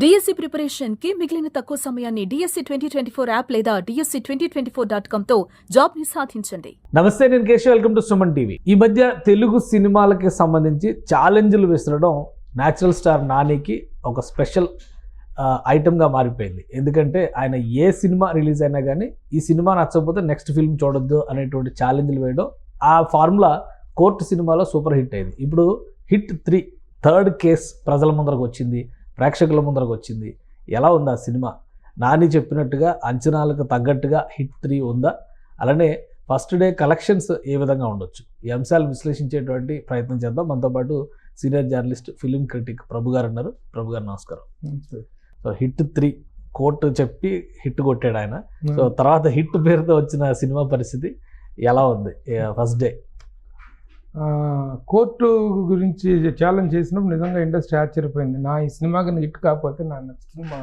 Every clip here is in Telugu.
డిఎస్సి ప్రిపరేషన్కి మిగిలిన తక్కువ సమయాన్ని DSC twenty twenty four app లేదా DSC twenty twenty four dot కామ్తో జాబ్ని సాధించండి. నమస్తే నేను Keshav. Welcome to Suman TV. ఈ మధ్య తెలుగు సినిమాలకి సంబంధించి ఛాలెంజ్లు విసరడం న్యాచురల్ స్టార్ నానికి ఒక స్పెషల్ ఐటమ్గా మారిపోయింది. ఎందుకంటే ఆయన ఏ సినిమా రిలీజ్ అయినా కానీ ఈ సినిమా నచ్చకపోతే నెక్స్ట్ ఫిల్మ్ చూడొద్దు అనేటువంటి ఛాలెంజ్లు వేయడం ఆ ఫార్ములా కోర్టు సినిమాలో సూపర్ హిట్ అయింది. ఇప్పుడు హిట్ త్రీ థర్డ్ కేస్ ప్రజల ముందరకు వచ్చింది. ప్రేక్షకుల ముందరకు వచ్చింది. ఎలా ఉంది ఆ సినిమా? నాని చెప్పినట్టుగా అంచనాలకు తగ్గట్టుగా హిట్ త్రీ ఉందా? అలానే ఫస్ట్ డే కలెక్షన్స్ ఏ విధంగా ఉండొచ్చు? ఈ అంశాలు విశ్లేషించేటువంటి ప్రయత్నం చేద్దాం. మనతో పాటు senior journalist film critic Prabhu గారు ఉన్నారు. ప్రభు గారు నమస్కారం. సో హిట్ త్రీ కోర్టు చెప్పి హిట్ కొట్టాడు ఆయన. సో తర్వాత హిట్ పేరుతో వచ్చిన సినిమా పరిస్థితి ఎలా ఉంది? First day. కోర్టు గురించి ఛాలెంజ్ చేసినప్పుడు నిజంగా ఇండస్ట్రీ ఆశ్చర్యపోయింది. నా ఈ సినిమాకి హిట్ కాకపోతే నా నెక్స్ట్ సినిమా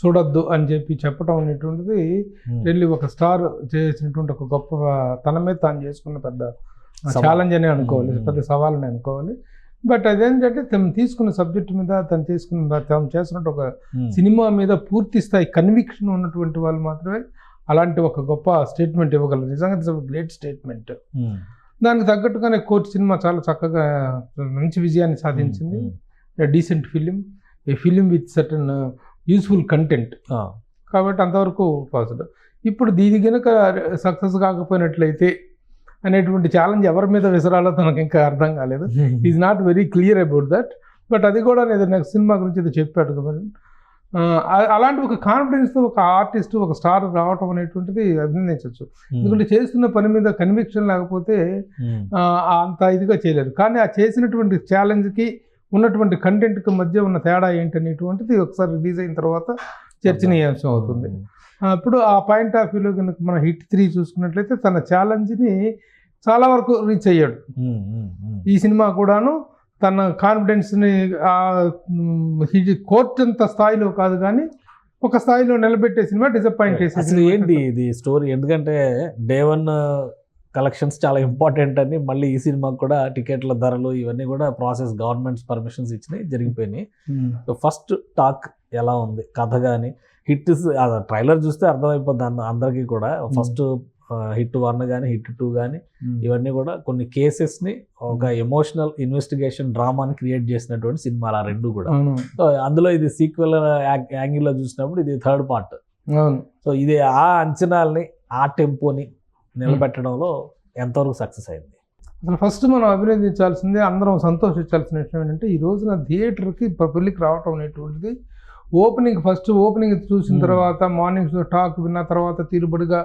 చూడొద్దు అని చెప్పి చెప్పడం అనేటువంటిది వెళ్ళి ఒక స్టార్ చేసినటువంటి ఒక గొప్ప తన మీద తాను చేసుకున్న పెద్ద. ఛాలెంజ్ అని అనుకోవాలి. పెద్ద సవాల్ అని అనుకోవాలి. బట్ అదేంటంటే తను తీసుకున్న సబ్జెక్ట్ మీద తను తీసుకున్న తను చేస్తున్నట్టు ఒక సినిమా మీద పూర్తి స్థాయి కన్విక్షన్ ఉన్నటువంటి వాళ్ళు మాత్రమే అలాంటి ఒక గొప్ప స్టేట్మెంట్ ఇవ్వగలరు. నిజంగా గ్రేట్ స్టేట్మెంట్. దానికి తగ్గట్టుగానే కోర్టు సినిమా చాలా చక్కగా మంచి విజయాన్ని సాధించింది. Decent film a film with certain useful content కాబట్టి అంతవరకు పాజిటివ్. ఇప్పుడు దీని కనుక సక్సెస్ కాకపోయినట్లయితే అనేటువంటి ఛాలెంజ్ ఎవరి మీద విసరాలో తనకు ఇంకా అర్థం కాలేదు. Is not very clear about that but అది కూడా నేను నెక్స్ట్ సినిమా గురించి చెప్పాడు కాబట్టి అ- అలాంటి ఒక కాన్ఫిడెన్స్తో ఒక ఆర్టిస్ట్ ఒక స్టార్ రావటం అనేటువంటిది అభినందించవచ్చు. ఎందుకంటే చేస్తున్న పని మీద కన్విక్షన్ లేకపోతే ఆ, అంత ఇదిగా చేయలేరు. కానీ ఆ చేసినటువంటి ఛాలెంజ్కి ఉన్నటువంటి కంటెంట్కి మధ్య ఉన్న తేడా ఏంటనేటువంటిది ఒకసారి రిలీజ్ అయిన తర్వాత చర్చనీయాంశం అవుతుంది. ఆ, ఇప్పుడు ఆ పాయింట్ ఆఫ్ వ్యూలో కనుక మన హిట్ త్రీ చూసుకున్నట్లయితే తన ఛాలెంజ్ని చాలా వరకు రీచ్ అయ్యాడు. ఈ సినిమా కూడాను తన కాన్ఫిడెన్స్ని కోర్ట్ అంత స్థాయిలో కాదు కానీ ఒక స్థాయిలో నిలబెట్టే సినిమా డిసప్పాయింట్ చేసే అసలు ఏంటి ఇది స్టోరీ ఎందుకంటే డే వన్ కలెక్షన్స్ చాలా ఇంపార్టెంట్ అని మళ్ళీ ఈ సినిమాకి కూడా టికెట్ల ధరలు ఇవన్నీ కూడా ప్రాసెస్ గవర్నమెంట్స్ పర్మిషన్స్ ఇచ్చినాయి జరిగిపోయినాయి. సో ఫస్ట్ టాక్ ఎలా ఉంది? కథ కానీ హిట్ ట్రైలర్ చూస్తే అర్థమైపోద్ది అంద- అందరికీ కూడా. ఫస్ట్ హిట్ వన్ కానీ హిట్ టూ కానీ ఇవన్నీ కూడా కొన్ని కేసెస్ని ఒక ఎమోషనల్ ఇన్వెస్టిగేషన్ డ్రామాని క్రియేట్ చేసినటువంటి సినిమాలు ఆ రెండు కూడా. సో అందులో ఇది సీక్వెల్ యాంగిల్లో చూసినప్పుడు ఇది థర్డ్ పార్ట్ సో ఇది ఆ అంచనాల్ని ఆ టెంపోని నిలబెట్టడంలో ఎంతవరకు సక్సెస్ అయింది? అసలు ఫస్ట్ మనం అభినందించాల్సిందే అందరం సంతోషించాల్సిన విషయం ఏంటంటే ఈ రోజున థియేటర్కి పబ్లిక్ రావటం అనేటువంటిది ఓపెనింగ్ ఫస్ట్ ఓపెనింగ్ చూసిన Hmm. తర్వాత మార్నింగ్ టాక్ విన్న తర్వాత తీరుబడిగా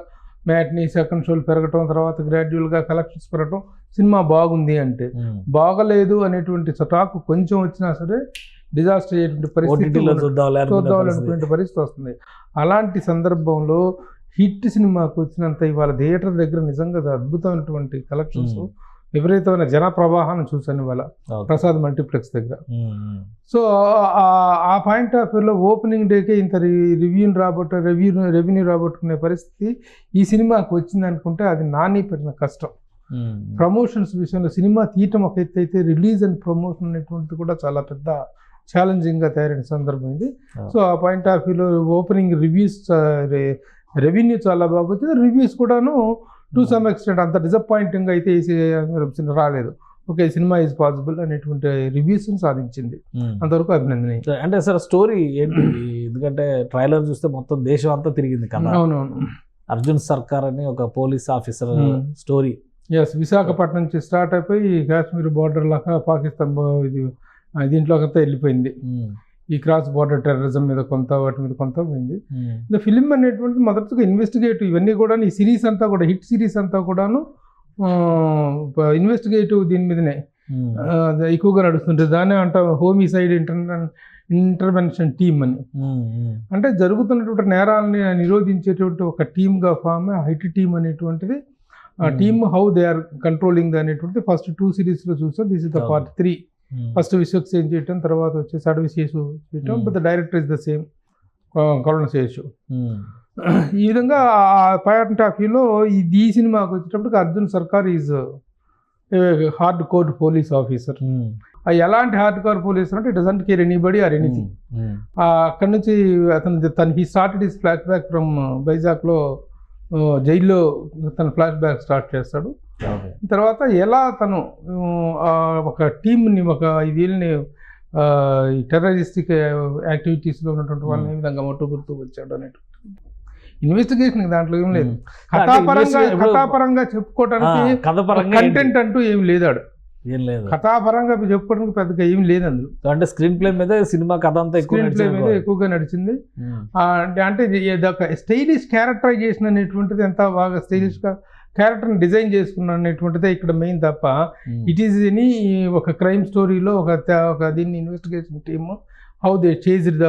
మ్యాట్ని సెకండ్ షోలు పెరగటం తర్వాత గ్రాడ్యువల్గా కలెక్షన్స్ పెరగటం సినిమా బాగుంది అంటే బాగలేదు అనేటువంటి టాక్ కొంచెం వచ్చినా సరే డిజాస్టర్ అయ్యేటువంటి పరిస్థితి. చూద్దాం పరిస్థితి వస్తుంది అలాంటి సందర్భంలో హిట్ సినిమాకు వచ్చినంత ఇవాళ థియేటర్ దగ్గర నిజంగా అది అద్భుతమైనటువంటి కలెక్షన్స్. విపరీతమైన జన ప్రవాహాన్ని చూశాను ఇవాళ. ప్రసాద్ మల్టీప్లెక్స్ దగ్గర. సో ఆ- పాయింట్ ఆఫ్ వ్యూలో ఓపెనింగ్ డేకే ఇంత రివ్యూని రాబట్టు రివ్యూ రెవెన్యూ రాబట్టుకునే పరిస్థితి ఈ సినిమాకి వచ్చింది అనుకుంటే అది నాని పెట్టిన కష్టం. ప్రమోషన్స్ విషయంలో సినిమా తీయటం ఒక ఎత్తు అయితే రిలీజ్ అండ్ ప్రమోషన్ అనేటువంటిది కూడా చాలా పెద్ద ఛాలెంజింగ్గా తయారైన సందర్భం ఇది. సో ఆ పాయింట్ ఆఫ్ వ్యూలో ఓపెనింగ్ రివ్యూస్ రెవెన్యూ చాలా బాగుంది రివ్యూస్ కూడాను టు సమ్ ఎక్స్టెంట్ అంత డిసప్పాయింటింగ్ అయితే రాలేదు. ఓకే సినిమా ఈజ్ పాసిబుల్ అనేటువంటి రివ్యూస్ సాధించింది. అంతవరకు అభినందనీయం. సో అంటే సార్ స్టోరీ ఏంటి? ఎందుకంటే ట్రైలర్ చూస్తే మొత్తం దేశం అంతా తిరిగింది కదా. అవునవును. అర్జున్ సర్కార్ అని ఒక పోలీస్ ఆఫీసర్ Hmm. స్టోరీ ఎస్ విశాఖపట్నం నుంచి స్టార్ట్ అయిపోయి కాశ్మీర్ బార్డర్ లాగా పాకిస్తాన్ ఇది దీంట్లోకంతా వెళ్ళిపోయింది. ఈ క్రాస్ బార్డర్ టెర్రరిజం మీద కొంత వాటి మీద కొంత పోయింది. ద ఫిలిం అనేటువంటిది మొదటగా ఇన్వెస్టిగేటివ్ ఇవన్నీ కూడా ఈ సిరీస్ అంతా కూడా హిట్ సిరీస్ అంతా కూడాను ఇన్వెస్టిగేటివ్ దీని మీదనే. ఎక్కువగా నడుస్తుంటుంది దాన్ని అంటాం హోమిసైడ్ ఇంటర్ ఇంటర్వెన్షన్ టీమ్ అని. అంటే జరుగుతున్నటువంటి నేరాలని నిరోధించేటువంటి ఒక టీమ్గా ఫామ్ హైట్ టీమ్ అనేటువంటిది ఆ. Team how they are controlling అనేటువంటిది ఫస్ట్ టూ సిరీస్లో చూసాం. This is the. Part three. First Vishwaksen చేయటం తర్వాత వచ్చేసి అడవి శేషు చేయటం Hmm. But director is the same Karuna Sesh. ఈ విధంగా ఆ పాయింట్ ఆఫ్ వ్యూలో ఈ సినిమాకి వచ్చేటప్పటికి Arjun Sarkar is hardcore police officer. ఆ ఎలాంటి హార్డ్ కోర్ పోలీస్ అంటే it doesn't care anybody or anything అక్కడ నుంచి అతను తను he started his flashback from వైజాగ్లో జైల్లో తన ఫ్లాష్ బ్యాక్ స్టార్ట్ చేస్తాడు. తర్వాత ఎలా తను ఒక టీంని ఒక వీళ్ళని టెర్రరిస్టిక్ యాక్టివిటీస్లో ఉన్నటువంటి వాళ్ళని ఏ విధంగా మట్టు గుర్తు వచ్చాడు అనేటువంటి ఇన్వెస్టిగేషన్ దాంట్లో ఏం లేదు. కథాపరంగా కథాపరంగా చెప్పుకోవడానికి కంటెంట్ అంటూ ఏం లేదు ఆడ. ఏం లేదు. కథాపరంగా చెప్పుకోవడానికి పెద్దగా ఏం లేదు అందులో. అంటే స్క్రీన్ ప్లే మీద సినిమా కథ అంతా ఎక్కువ స్క్రీన్ ప్లే మీద ఎక్కువగా నడిచింది. అంటే- స్టైలిష్ క్యారెక్టరైజేషన్ అనేటువంటిది ఎంత బాగా స్టైలిష్గా క్యారెక్టర్ని డిజైన్ చేసుకున్నాను అనేటువంటిదే ఇక్కడ మెయిన్ తప్ప. ఇట్ ఈస్ ఎనీ ఒక క్రైమ్ స్టోరీలో ఒక ఒక దీన్ని investigation team how they chase the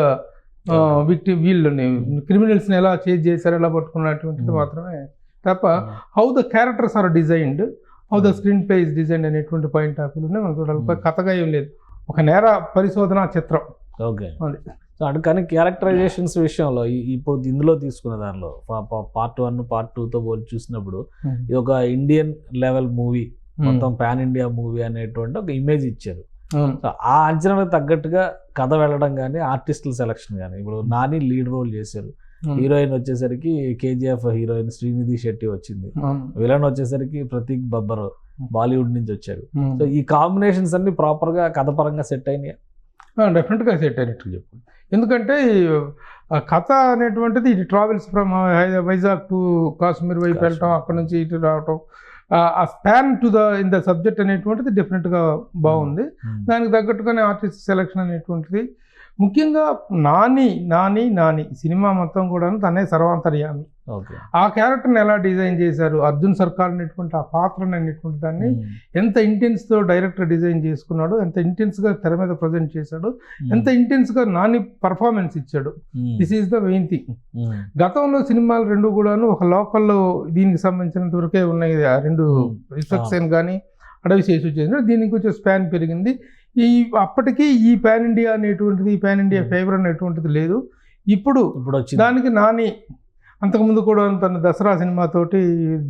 victim వీళ్ళని క్రిమినల్స్ని ఎలా చేజ్ చేశారు ఎలా పట్టుకున్నటువంటిది Hmm. మాత్రమే తప్ప how the characters are designed how the screenplay is design అనేటువంటి పాయింట్ ఆఫ్ వ్యూలోనే మనం చూడాలి Hmm. కథగా ఏం లేదు ఒక నేర పరిశోధన చిత్రం ఓకే అది. సో అంటే కానీ క్యారెక్టరైజేషన్స్ విషయంలో ఇప్పుడు ఇందులో తీసుకున్న దానిలో పార్ట్ వన్ పార్ట్తో పోల్చి చూసినప్పుడు ఇది ఒక ఇండియన్ లెవెల్ మూవీ మొత్తం పాన్ ఇండియా మూవీ అనేటువంటి ఒక ఇమేజ్ ఇచ్చారు. సో ఆ అంచనాలకు తగ్గట్టుగా కథ వెళ్ళడం కానీ ఆర్టిస్టుల సెలక్షన్ కానీ ఇప్పుడు నాని లీడ్ రోల్ చేశారు. హీరోయిన్ వచ్చేసరికి కేజీఎఫ్ హీరోయిన్ శ్రీనిధి శెట్టి వచ్చింది. విలన్ వచ్చేసరికి ప్రతీక్ బబ్బర్ బాలీవుడ్ నుంచి వచ్చారు. సో ఈ కాంబినేషన్స్ అన్ని ప్రాపర్గా కథ పరంగా సెట్ అయినాయి డెఫినెట్గా సెట్ అయినట్టు చెప్పు. ఎందుకంటే ఆ కథ అనేటువంటిది ఇటు travels from Vizag to Kashmir వైపు వెళ్ళటం. అక్కడ నుంచి ఇటు రావటం ఆ- span to the in the subject అనేటువంటిది డిఫరెంట్గా బాగుంది. దానికి తగ్గట్టుగానే ఆర్టిస్ట్ సెలెక్షన్ అనేటువంటిది. ముఖ్యంగా నాని నాని నాని సినిమా మొత్తం కూడా తనే సర్వాంతర్యామి. ఆ క్యారెక్టర్ని ఎలా డిజైన్ చేశారు? అర్జున్ సర్కార్ అనేటువంటి ఆ పాత్రని అనేటువంటి దాన్ని ఎంత ఇంటెన్స్తో డైరెక్టర్ డిజైన్ చేసుకున్నాడు ఎంత ఇంటెన్స్గా తెర మీద ప్రజెంట్ చేశాడు ఎంత ఇంటెన్స్గా నాని పర్ఫార్మెన్స్ ఇచ్చాడు. This is the main thing. గతంలో సినిమాలు రెండు కూడాను ఒక లోకల్లో దీనికి సంబంధించినంత వరకే ఉన్నాయి. ఆ రెండు. ఇన్స్ట్రక్షన్ కానీ అడవి శేషు చేసిన దీనికి కొంచెం స్పాన్ పెరిగింది. ఈ అప్పటికి ఈ పాన్ ఇండియా అనేటువంటిది ఈ పాన్ ఇండియా. ఫేవర్ అనేటువంటిది లేదు. ఇప్పుడు దానికి నాని అంతకుముందు కూడా తన దసరా సినిమాతోటి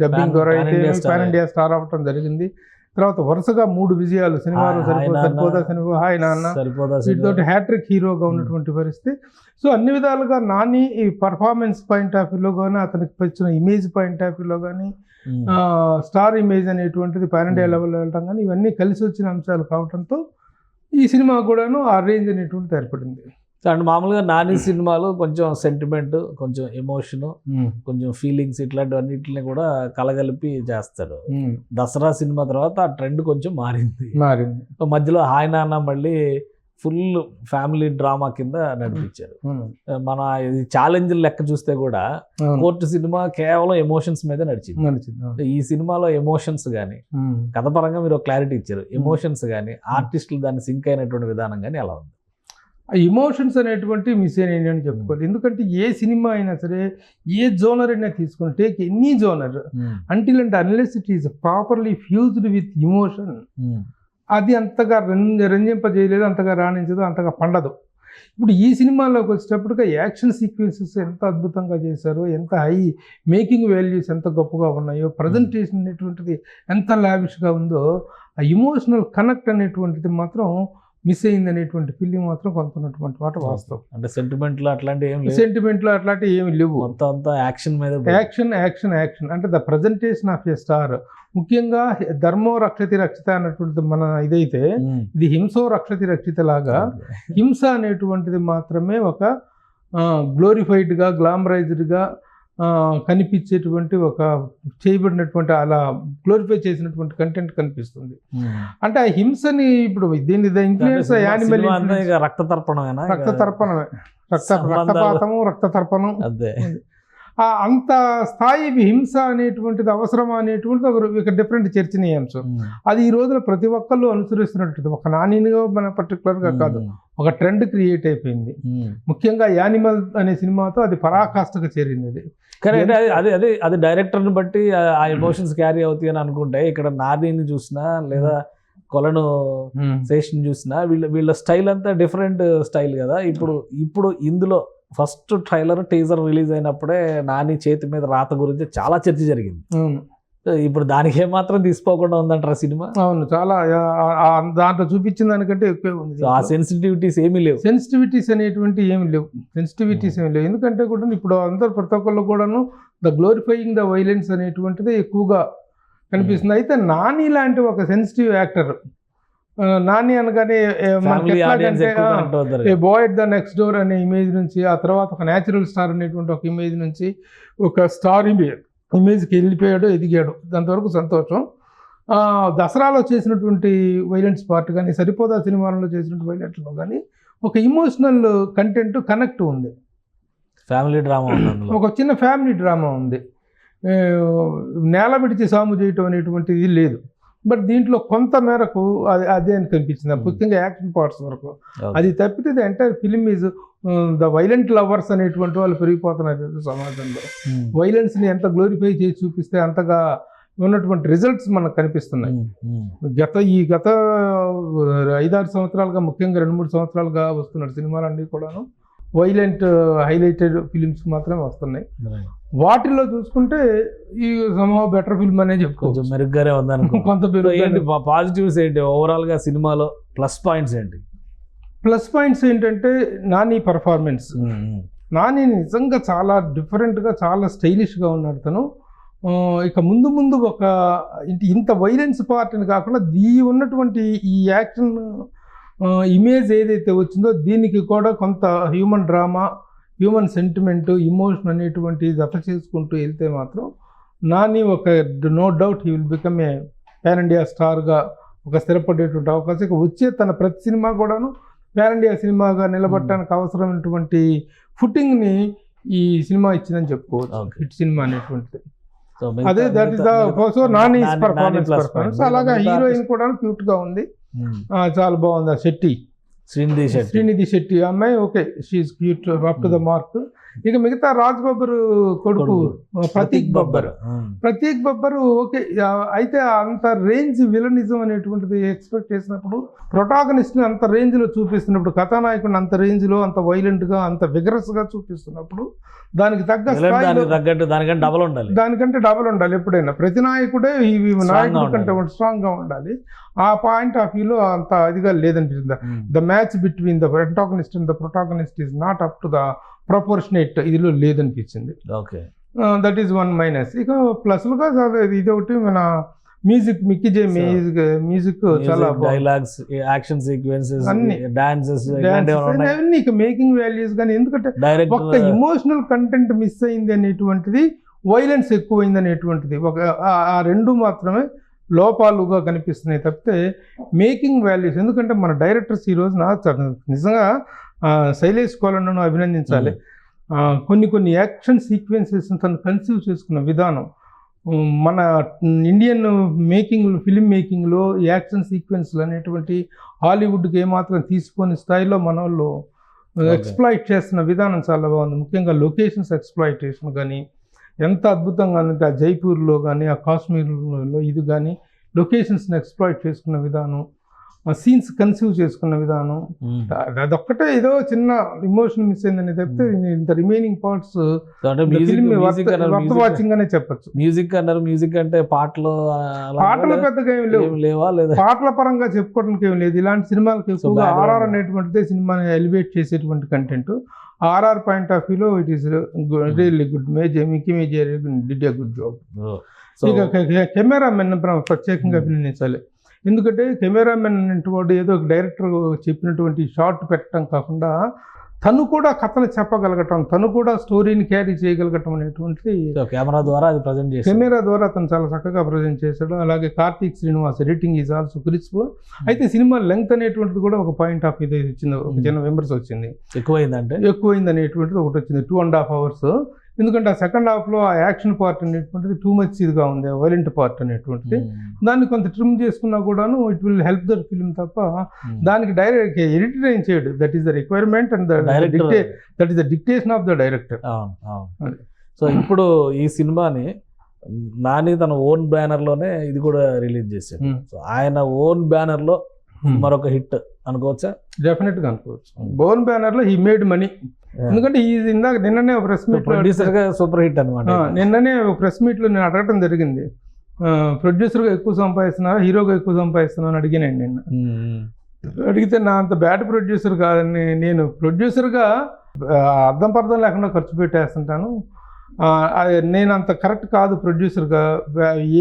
డబ్బింగ్ ద్వారా అయితే. పాన్ ఇండియా స్టార్ అవ్వటం జరిగింది తర్వాత వరుసగా మూడు విజయాలు సినిమాలు హాయ్ సరిపో నాన్న. సరిపోదా సినిమా హాయ్ నాన్న సరిపోదా వీటితోటి హ్యాట్రిక్ హీరోగా ఉన్నటువంటి పరిస్థితి సో అన్ని విధాలుగా నాని ఈ పర్ఫార్మెన్స్ పాయింట్ ఆఫ్ వ్యూలో కానీ అతనికి వచ్చిన ఇమేజ్ పాయింట్ ఆఫ్ వ్యూలో కానీ. స్టార్ ఇమేజ్ అనేటువంటిది పాన్ ఇండియా. లెవెల్లో వెళ్ళటం కానీ ఇవన్నీ కలిసి వచ్చిన అంశాలు కావడంతో ఈ సినిమా కూడాను ఆ రేంజ్ అనేటువంటిది ఏర్పడింది అంటే మామూలుగా నాని సినిమాలు కొంచెం సెంటిమెంట్ కొంచెం ఎమోషన్ కొంచెం ఫీలింగ్స్ ఇట్లాంటివన్నిటిని కూడా కలగలిపి చేస్తారు Hmm. దసరా సినిమా తర్వాత ఆ ట్రెండ్ కొంచెం మారింది. మారింది. సో మధ్యలో హాయ్ నాన్న మళ్ళీ ఫుల్ ఫ్యామిలీ డ్రామా కింద నడిపించారు. మన ఇది ఛాలెంజ్ లెక్క చూస్తే కూడా. కోర్టు సినిమా కేవలం ఎమోషన్స్ మీద నడిచింది. ఈ సినిమాలో ఎమోషన్స్ కానీ Hmm. కథ పరంగా మీరు క్లారిటీ ఇచ్చారు. ఎమోషన్స్ కానీ ఆర్టిస్టులు దాన్ని సింక్ అయినటువంటి విధానం కానీ ఎలా ఉంది? ఆ ఎమోషన్స్ అనేటువంటి మిస్ అయినాయి అని చెప్పుకోవాలి. ఎందుకంటే ఏ సినిమా అయినా సరే ఏ జోనర్ అయినా తీసుకుని take any genre until and unless it is properly fused with emotion అది అంతగా రంజ రంజింపజేయలేదు అంతగా రాణించదు అంతగా పండదు. ఇప్పుడు ఈ సినిమాలోకి వచ్చేటప్పటికి యాక్షన్ సీక్వెన్సెస్ ఎంత అద్భుతంగా చేశారో ఎంత హై మేకింగ్ వాల్యూస్ ఎంత గొప్పగా ఉన్నాయో ప్రజెంటేషన్ అనేటువంటిది ఎంత లావిష్గా ఉందో ఆ ఇమోషనల్ కనెక్ట్ అనేటువంటిది మాత్రం మిస్ అయింది అనేటువంటి ఫీలింగ్ మాత్రం కొంత ఉన్నటువంటి మాట వాస్తవం. అంటే సెంటిమెంట్లు అట్లాంటివి ఏం లేదు సెంటిమెంట్లో అట్లాంటివి ఏమి లేవు. మొత్తం అంతా యాక్షన్ మీద యాక్షన్ యాక్షన్ యాక్షన్ అంటే the presentation of a star ముఖ్యంగా ధర్మో రక్షతి రక్షిత అన్నటువంటిది మన ఇదైతే ఉమ్. ఇది హింసో రక్షతి రక్షిత లాగా హింస అనేటువంటిది మాత్రమే ఒక గ్లోరిఫైడ్గా గ్లామరైజ్డ్గా కనిపించేటువంటి ఒక చేయబడినటువంటి అలా గ్లోరిఫై చేసినటువంటి కంటెంట్ కనిపిస్తుంది. అంటే ఆ హింసని ఇప్పుడు దీని ఇన్ఫ్లుయెన్స్ యానిమల్ రక్త తర్పణమేనా ఇక రక్త తర్పణమే రక్త. రక్తపాతము రక్త తర్పణం అదే అంత స్థాయి హింస అనేటువంటిది అవసరమా అనేటువంటిది ఒక ఒక డిఫరెంట్ చర్చనీయాంశం. అది ఈ రోజున ప్రతి ఒక్కళ్ళు అనుసరిస్తున్నట్టు ఒక నానిగా మన పర్టికులర్గా కాదు. ఒక ట్రెండ్ క్రియేట్ అయిపోయింది. ముఖ్యంగా యానిమల్ అనే సినిమాతో అది పరాకాష్ఠకు చేరింది. అది కానీ అంటే అది అది అది అది డైరెక్టర్ని బట్టి ఆ- ఆ ఎమోషన్స్ క్యారీ అవుతాయి అని అనుకుంటే ఇక్కడ నాదిని చూసినా లేదా కొలను శేషన్ చూసినా వీళ్ళ వీళ్ళ స్టైల్ అంతా డిఫరెంట్ స్టైల్ కదా. ఇప్పుడు ఇప్పుడు ఇందులో ఫస్ట్ ట్రైలర్ టీజర్ రిలీజ్ అయినప్పుడే నాని చేతి మీద రాత గురించి చాలా చర్చ జరిగింది. ఇప్పుడు దానికి ఏమాత్రం తీసుకోకుండా ఉందంటారా సినిమా? అవును చాలా దాంట్లో చూపించిన దానికంటే ఎక్కువే ఉంది ఆ సెన్సిటివిటీస్ ఏమీ లేవు. సెన్సిటివిటీస్ అనేటువంటి ఏమి లేవు. సెన్సిటివిటీస్ ఏమి లేవు. ఎందుకంటే కూడా ఇప్పుడు అందరు ప్రతి ఒక్కళ్ళు కూడాను ద గ్లోరిఫైయింగ్ ద వైలెన్స్ అనేటువంటిది ఎక్కువగా కనిపిస్తుంది. అయితే నాని లాంటి ఒక సెన్సిటివ్ యాక్టర్ నాని అనగానే మనకి బాయ్ ద నెక్స్ట్ డోర్ అనే ఇమేజ్ నుంచి ఆ తర్వాత ఒక న్యాచురల్ స్టార్ అనేటువంటి ఒక ఇమేజ్ నుంచి ఒక స్టార్ ఇమేజ్ ఇమేజ్కి వెళ్ళిపోయాడు ఎదిగాడు అంతవరకు సంతోషం. దసరాలో చేసినటువంటి వైలెన్స్ పార్ట్ కానీ సరిపోదా సినిమాలలో చేసినటువంటి వైలెంట్లో కానీ ఒక ఇమోషనల్ కంటెంట్ కనెక్ట్ ఉంది. ఫ్యామిలీ డ్రామా ఒక చిన్న ఫ్యామిలీ డ్రామా ఉంది. నేల విడిచి సాము చేయటం అనేటువంటిది లేదు. బట్ దీంట్లో కొంత మేరకు అది అదే అని కనిపించింది. ముఖ్యంగా యాక్షన్ పార్ట్స్ వరకు. అది తప్పితే the entire film is the violent lovers అనేటువంటి వాళ్ళు పెరిగిపోతున్నారు సమాజంలో. వైలెన్స్ని ఎంత గ్లోరిఫై చేసి చూపిస్తే అంతగా ఉన్నటువంటి రిజల్ట్స్ మనకు కనిపిస్తున్నాయి. గత ఈ గత ఐదారు సంవత్సరాలుగా ముఖ్యంగా రెండు మూడు సంవత్సరాలుగా వస్తున్న సినిమాలన్నీ కూడాను వైలెంట్ హైలైటెడ్ ఫిలిమ్స్ మాత్రమే వస్తున్నాయి. వాటిల్లో చూసుకుంటే ఈ సమూహ బెటర్ ఫిల్మ్ అనే చెప్పుకోవచ్చు. మెరుగ్గానే ఉందనుకో. కొంత ఏంటి పాజిటివ్స్ ఏంటి? ఓవరాల్గా సినిమాలో ప్లస్ పాయింట్స్ ఏంటి? ప్లస్ పాయింట్స్ ఏంటంటే నాని పర్ఫార్మెన్స్. నాని నిజంగా చాలా డిఫరెంట్గా చాలా స్టైలిష్గా ఉన్నాడు తను. ఇక ముందు ముందు ఒక ఇంత వైలెన్స్ పార్ట్ని కాకుండా దీ ఉన్నటువంటి ఈ యాక్షన్ ఇమేజ్ ఏదైతే వచ్చిందో దీనికి కూడా కొంత human drama human sentiment emotion అనేటువంటి జత చేసుకుంటూ వెళ్తే మాత్రం నాని ఒక no doubt he will become a pan India స్టార్గా ఒక స్థిరపడేటువంటి అవకాశం ఇక వచ్చే తన ప్రతి సినిమా కూడాను పాన్ ఇండియా సినిమాగా నిలబడటానికి అవసరమైనటువంటి ఫుటింగ్ని ఈ సినిమా ఇచ్చిందని చెప్పుకోవచ్చు. హిట్ సినిమా అనేటువంటిది. అదే దట్ ఇస్ ద మిగతా- సో నాని పర్ఫార్మెన్స్ పర్ఫార్మెన్స్. అలాగా హీరోయిన్ కూడా క్యూట్గా ఉంది. ఆ, చాలా బాగుంది ఆ శెట్టి శ్రీనిధి శెట్టి శ్రీనిధి శెట్టి అమ్మాయి okay she's cute up to the mark ఇక మిగతా రాజ్ బబ్బర్ కొడుకు. ప్రతీక్ బబ్బర్. ప్రతీక్ బబ్బర్ ఓకే అయితే అంత రేంజ్ విలనిజం అనేటువంటిది ఎక్స్పెక్ట్ చేసినప్పుడు ప్రొటాగనిస్ట్ని అంత రేంజ్లో చూపిస్తున్నప్పుడు కథానాయకుడిని అంత రేంజ్లో అంత వైలెంట్గా అంత విగరస్గా చూపిస్తున్నప్పుడు దానికి తగ్గ తగ్గట్టు దానికంటే డబల్ ఉండాలి దానికంటే డబల్ ఉండాలి ఎప్పుడైనా ప్రతి నాయకుడే ఈ నాయకుడి కంటే ఉండాలి. స్ట్రాంగ్గా ఉండాలి ఆ పాయింట్ ఆఫ్ వ్యూలో అంత ఇదిగా లేదనిపిస్తుంది. The match between the protagonist and the protagonist is not up to the proportionate ఇదిలో లేదనిపించింది. Okay. That is one minus ఇక ప్లస్లుగా ఇది ఒకటి మన music Mickey J music music చాలా డైలాగ్స్ యాక్షన్ సీక్వెన్సెస్ అన్ని. డాన్సెస్ Dances అవన్నీ ఇక మేకింగ్ వాల్యూస్ కానీ ఎందుకంటే ఒక్క ఇమోషనల్ కంటెంట్ మిస్ అయింది అనేటువంటిది వైలెన్స్ ఎక్కువైంది అనేటువంటిది. ఒక ఆ- రెండు మాత్రమే లోపాలుగా కనిపిస్తున్నాయి తప్పితే మేకింగ్ వాల్యూస్ ఎందుకంటే మన డైరెక్టర్స్ ఈ రోజున చ- నిజంగా శైలేష్ కోలను అభినందించాలి. కొన్ని కొన్ని యాక్షన్ సీక్వెన్సెస్ తను కన్సీవ్ చేసుకున్న విధానం మన ఇండియన్ మేకింగ్ ఫిలిం మేకింగ్లో యాక్షన్ సీక్వెన్స్లు అనేటువంటి హాలీవుడ్కి ఏమాత్రం తీసుకొని స్థాయిలో మన వాళ్ళు. ఎక్స్ప్లాయిట్ చేస్తున్న విధానం చాలా బాగుంది. ముఖ్యంగా లొకేషన్స్ ఎక్స్ప్లాయిటేషన్ కానీ ఎంత అద్భుతంగా ఉందంటే ఆ జైపూర్లో కానీ ఆ కాశ్మీర్లో ఇది కానీ లొకేషన్స్ని ఎక్స్ప్లాయిట్ చేసుకున్న విధానం సీన్స్ కన్సీవ్ చేసుకున్న విధానం. అది- అదొక్కటే ఏదో చిన్న ఇమోషన్ మిస్ అయిందని తప్పితే ఇంత రిమైనింగ్ పార్ట్స్ వాచింగ్ అనే చెప్పచ్చు. మ్యూజిక్ అన్నారు మ్యూజిక్ అంటే పాటలు పాటలు? పెద్దగా ఏమి లేవు. లేవా లేదా? పాటల పరంగా చెప్పుకోవడానికి ఏం లేదు. ఇలాంటి సినిమాలకు ఎక్కువగా. ఆర్ఆర్ అనేటువంటిదే సినిమాని ఎలివేట్ చేసేటువంటి కంటెంట్ ఆర్ఆర్ పాయింట్ ఆఫ్ వ్యూలో it is really good Meyer Mickey Meyer did a good job ఇక కెమెరా మెన్ ప్రత్యేకంగా. అభినందించాలి. ఎందుకంటే కెమెరా మెన్ అనేటువంటి ఏదో ఒక డైరెక్టర్ చెప్పినటువంటి షార్ట్ పెట్టడం కాకుండా తను కూడా కథను చెప్పగలగటం తను కూడా స్టోరీని క్యారీ చేయగలగటం అనేటువంటిది కెమెరా ద్వారా అది ప్రజెంట్ చేసి కెమెరా ద్వారా అతను చాలా చక్కగా ప్రజెంట్ చేశాడు. అలాగే Karthik Srinivas editing is also crisp అయితే సినిమా లెంగ్త్ అనేటువంటిది కూడా ఒక పాయింట్ ఆఫ్ ఇది వచ్చింది ఒక Hmm. చిన్న విమర్శ వచ్చింది. ఎక్కువైందంటే? ఎక్కువైంది అనేటువంటిది ఒకటి వచ్చింది టూ అండ్ హాఫ్ అవర్స్. ఎందుకంటే ఆ సెకండ్ హాఫ్లో ఆ యాక్షన్ పార్ట్ అనేటువంటిది టూ మచ్ ఇదిగా ఉంది వైలెంట్ పార్ట్ అనేటువంటిది. దాన్ని కొంత ట్రిమ్ చేసుకున్నా కూడాను it will help the film తప్ప దానికి డైరెక్ట్ ఎడిటర్ ఏం చేయడు. That is the requirement and that is the dictation of the director. So ఇప్పుడు ఈ సినిమాని నాని తన ఓన్ బ్యానర్లోనే ఇది కూడా రిలీజ్ చేశాడు. Hmm. సో ఆయన ఓన్ బ్యానర్లో మరొక హిట్ అనుకోవచ్చా? డెఫినెట్గా అనుకోవచ్చు. బోన్ బ్యానర్లో హీ మేడ్ మనీ ఎందుకంటే ఈ ఇందాక నిన్ననే ఒక ప్రెస్ మీట్ ప్రొడ్యూసర్గా సూపర్ హిట్ అనమాట నిన్ననే ఒక ప్రెస్ మీట్లో నేను అడగటం జరిగింది. ప్రొడ్యూసర్గా ఎక్కువ సంపాదిస్తున్నారా హీరోగా ఎక్కువ సంపాదిస్తున్నా అని అడిగానండి నేను మ్మ్. అడిగితే నా అంత బ్యాడ్ ప్రొడ్యూసర్ కాదని నేను ప్రొడ్యూసర్గా అర్థం పర్థం లేకుండా ఖర్చు పెట్టేస్తుంటాను. నేను అంత కరెక్ట్ కాదు ప్రొడ్యూసర్గా.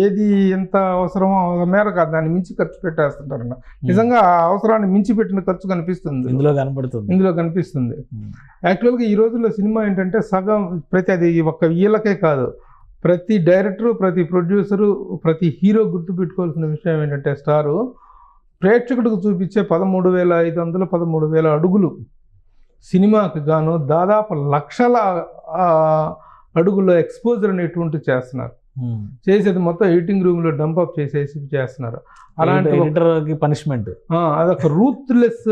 ఏది ఎంత అవసరమో మేరకు దాన్ని మించి ఖర్చు పెట్టేస్తుంటారు నిజంగా ఆ అవసరాన్ని మించి పెట్టిన ఖర్చు కనిపిస్తుంది. ఇందులో కనబడుతుంది ఇందులో కనిపిస్తుంది. యాక్చువల్గా ఈ రోజుల్లో సినిమా ఏంటంటే సగం ప్రతి అది ఒక్క వీళ్ళకే కాదు. ప్రతి డైరెక్టరు ప్రతి ప్రొడ్యూసరు ప్రతి హీరో గుర్తుపెట్టుకోవాల్సిన విషయం ఏంటంటే స్టారు ప్రేక్షకుడికి చూపించే పదమూడు వేల ఐదు వందలు పదమూడు వేల అడుగులు సినిమాకి గాను దాదాపు లక్షల ఆ, అడుగుల ఎక్స్పోజర్ అనేటువంటి చేస్తున్నారు. చేసేది మొత్తం ఎడిటింగ్ రూమ్లో డంప్ అప్ చేసేసి చేస్తున్నారు. అలాంటి పనిష్మెంట్ ఆ, అదొక రూత్లెస్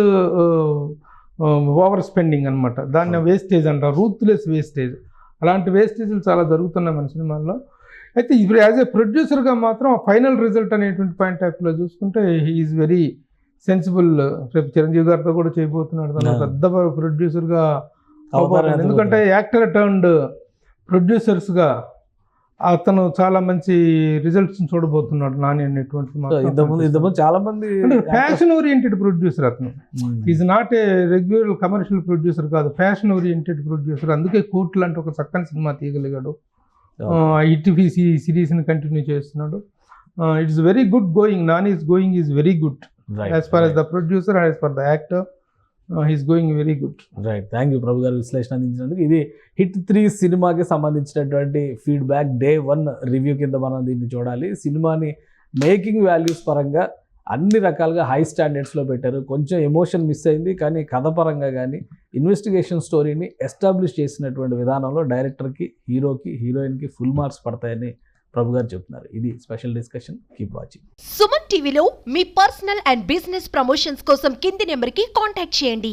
ఓవర్ స్పెండింగ్ అనమాట దాన్ని వేస్టేజ్ అంటారు. రూత్లెస్ వేస్టేజ్ అలాంటి వేస్టేజ్లు చాలా జరుగుతున్నాయి మన సినిమాల్లో. అయితే ఇప్పుడు యాజ్ ఏ ప్రొడ్యూసర్గా మాత్రం ఫైనల్ రిజల్ట్ అనేటువంటి పాయింట్ ఆఫ్ వ్యూలో చూసుకుంటే ఈజ్ వెరీ సెన్సిబుల్ రేపు చిరంజీవి గారితో కూడా చేయబోతున్నాడు. తను. పెద్ద ప్రొడ్యూసర్గా ఎందుకంటే యాక్టర్ టర్న్డ్ ప్రొడ్యూసర్స్గా అతను చాలా మంచి రిజల్ట్స్ చూడబోతున్నాడు నాని అనేటువంటి చాలా మంది ఫ్యాషన్ ఓరియంటెడ్ ప్రొడ్యూసర్ అతను. Is not a regular commercial producer కాదు ఫ్యాషన్ ఓరియంటెడ్ ప్రొడ్యూసర్. అందుకే కోర్టు లాంటి ఒక చక్కని సినిమా తీయగలిగాడు. ఈటీవీ సిరీస్ని కంటిన్యూ చేస్తున్నాడు. It's very good going. Nani is going is very good. As far. As the producer as far the actor he's going very good right thank you Prabhu గారు విశ్లేషణ అందించినందుకు. ఇది హిట్ త్రీ సినిమాకి సంబంధించినటువంటి ఫీడ్బ్యాక్ డే వన్ రివ్యూ కింద మనం దీన్ని చూడాలి. సినిమాని మేకింగ్ వాల్యూస్ పరంగా అన్ని రకాలుగా హై స్టాండర్డ్స్లో పెట్టారు. కొంచెం ఎమోషన్ మిస్ అయింది కానీ కథ పరంగా కానీ ఇన్వెస్టిగేషన్ స్టోరీని ఎస్టాబ్లిష్ చేసినటువంటి విధానంలో డైరెక్టర్కి హీరోకి హీరోయిన్కి ఫుల్ మార్క్స్ పడతాయని ప్రభు గారు చెప్తున్నారు. ఇది special discussion keep watching Suman టీవీలో మీ పర్సనల్ అండ్ బిజినెస్ ప్రమోషన్స్ కోసం కింది నెంబర్కి కాంటాక్ట్ చేయండి.